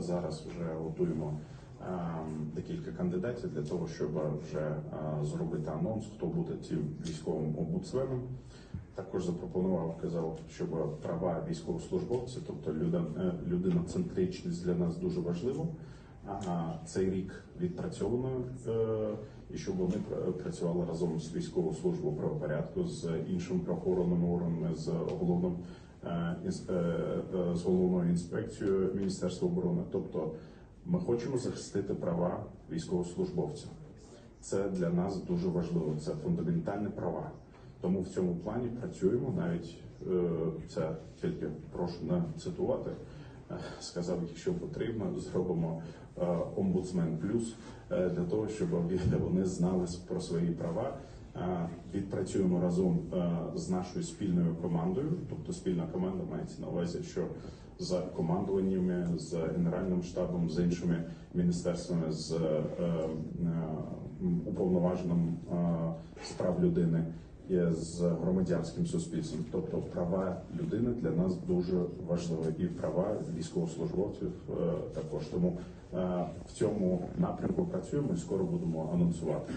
Зараз вже готуємо ем, декілька кандидатів для того, щоб вже е, зробити анонс, хто буде цим військовим омбудсменом. Також запропонував, казав, щоб права військовослужбовців, тобто е, людиноцентричність для нас дуже важливо. Цей рік відпрацьовано, е, і щоб вони працювали разом з військовою службою правопорядку, з іншими правоохоронними органами, з головним з головною інспекцією Міністерства оборони. Тобто, ми хочемо захистити права військовослужбовців. Це для нас дуже важливо. Це фундаментальні права. Тому в цьому плані працюємо. Навіть е, це тільки прошу не цитувати. Е, Сказав, якщо потрібно, зробимо е, омбудсмен плюс е, для того, щоб вони знали про свої права. Відпрацюємо разом е, з нашою спільною командою. Тобто спільна команда мається на увазі, що за командуваннями, з генеральним штабом, з іншими міністерствами, з е, е, уповноваженим е, з прав людини і з громадянським суспільством. Тобто права людини для нас дуже важливі, і права військовослужбовців також. Тому в цьому напрямку працюємо і скоро будемо анонсувати.